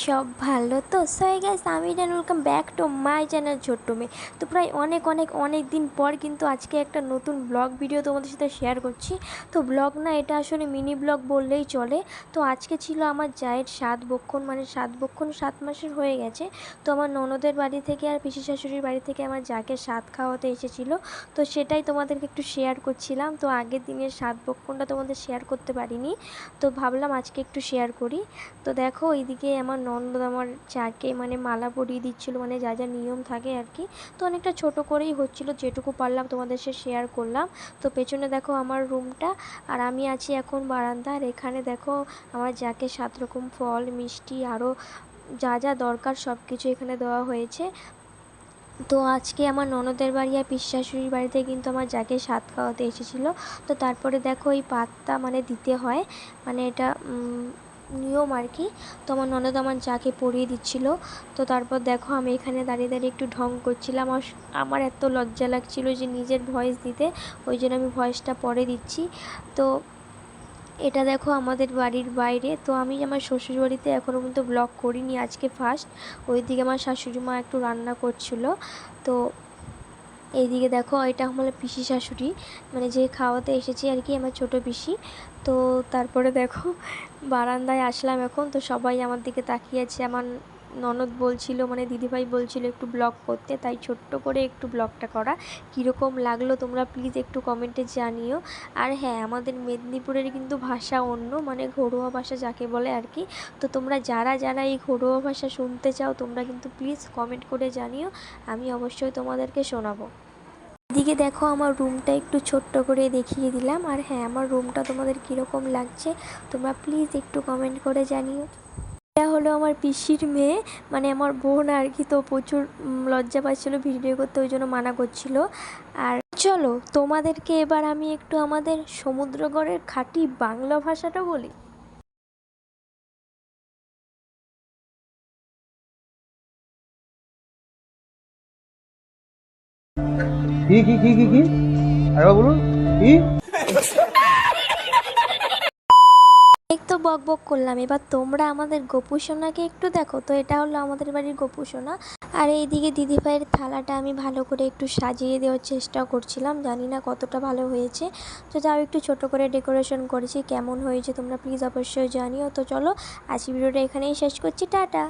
সব ভালো। তো সো গাইস আমি Jaan welcome back to my channel ছোট্ট মেয়ে। তো, প্রায় অনেক অনেক অনেক দিন পর কিন্তু আজকে একটা নতুন ব্লগ ভিডিও তোমাদের সাথে শেয়ার করছি। তো ব্লগ না, এটা আসলে মিনি ব্লগ বললেই চলে। তো, আজকে ছিল আমার জায়ের সাত বক্ষণ মানে সাত বক্ষণ, সাত মাসের হয়ে গেছে। তো, আমার ননদের বাড়ি থেকে আর পিসি শাশুড়ির বাড়ি থেকে আমার যাকে সাত খাওয়াতে এসেছিল, তো সেটাই তোমাদেরকে একটু শেয়ার করছিলাম। তো, আগের দিনের সাত বক্ষণটা তোমাদের শেয়ার করতে পারিনি। তো, ভাবলাম আজকে একটু শেয়ার করি। তো, দেখো, এইদিকে আমার আমার চাকে মানে মালা পরিয়ে দিচ্ছিল মানে যা যা নিয়ম থাকে আর কি। তো অনেকটা ছোট করেই হচ্ছিল, যেটুকু পারলাম তোমাদের সে শেয়ার করলাম। তো পেছনে দেখো আমার রুমটা আর আমি আছি এখন বারান্দা আর এখানে দেখো আমার যাকে সাত রকম ফল, মিষ্টি আরও যা যা দরকার সব কিছু এখানে দেওয়া হয়েছে। তো আজকে আমার ননদের বাড়ি আর পিস শাশুড়ির বাড়িতে কিন্তু আমার যাকে স্বাদ খাওয়াতে এসেছিল। তো তারপরে দেখো এই পাতটা মানে দিতে হয়। মানে এটা নিয়ম আর কি। তো আমার ননদ আমার যাকে পরিয়ে দিচ্ছিল। তো তারপর দেখো আমি এখানে দাঁড়িয়ে দাঁড়িয়ে একটু ঢং করছিলাম। আমার এত লজ্জা লাগছিল যে নিজের ভয়েস দিতে। ওই জন্য আমি ভয়েসটা পরে দিচ্ছি। তো এটা দেখো আমাদের বাড়ির বাইরে। তো আমি আমার শ্বশুর বাড়িতে এখনও পর্যন্ত ব্লগ করিনি আজকে ফার্স্ট ওইদিকে আমার শাশুড়ি মা একটু রান্না করছিল। তো এইদিকে দেখো, এটা আমার পিসি শাশুড়ি। মানে যে খাওয়াতে এসেছি আর কি, আমার ছোট পিসি। তো তারপরে দেখো, বারান্দায় আসলাম এখন। তো সবাই আমার দিকে তাকিয়ে আছে, আমার ননদ বলছিল মানে দিদিভাই বলছিল একটু ব্লগ করতে, তাই ছোট্ট করে একটু ব্লগটা করা। কীরকম লাগল তোমরা প্লিজ একটু কমেন্টে জানিও। আর হ্যাঁ আমাদের মেদিনীপুরের কিন্তু ভাষা অন্য মানে ঘরোয়া ভাষা যাকে বলে আর কি। তো তোমরা যারা যারা এই ঘরোয়া ভাষা শুনতে চাও, তোমরা কিন্তু প্লিজ কমেন্ট করে জানিও, আমি অবশ্যই তোমাদেরকে শোনাবো। এদিকে দেখো, আমার রুমটা একটু ছোট্ট করে দেখিয়ে দিলাম। আর হ্যাঁ আমার রুমটা তোমাদের কীরকম লাগছে, তোমরা প্লিজ একটু কমেন্ট করে জানিও। এটা হলো আমার পিসির মেয়ে। মানে আমার বোন আর কি তো প্রচুর লজ্জা পাচ্ছিলো, ভিডিও করতে, ওই জন্য মানা করছিল। আর চলো, তোমাদেরকে এবার আমি একটু আমাদের সমুদ্রগড়ের খাঁটি বাংলা ভাষাটা বলি। কি কি কি কি কি? আরেকবার বলুন কি এক তো বক বক করলাম। এবার তোমরা আমাদের গপু সোনাকে একটু দেখো। তো এটা হলো আমাদের বাড়ির গপু সোনা। আর এইদিকে দিদিভাইয়ের থালাটা আমি ভালো করে একটু সাজিয়ে দেওয়ার চেষ্টা করছিলাম। জানি না কতটা ভালো হয়েছে। তো তাও একটু ছোট করে ডেকোরেশন করেছি। কেমন হয়েছে তোমরা প্লিজ অবশ্যই জানিও। তো চলো আজকে ভিডিওটা এখানেই শেষ করছি। টাটা!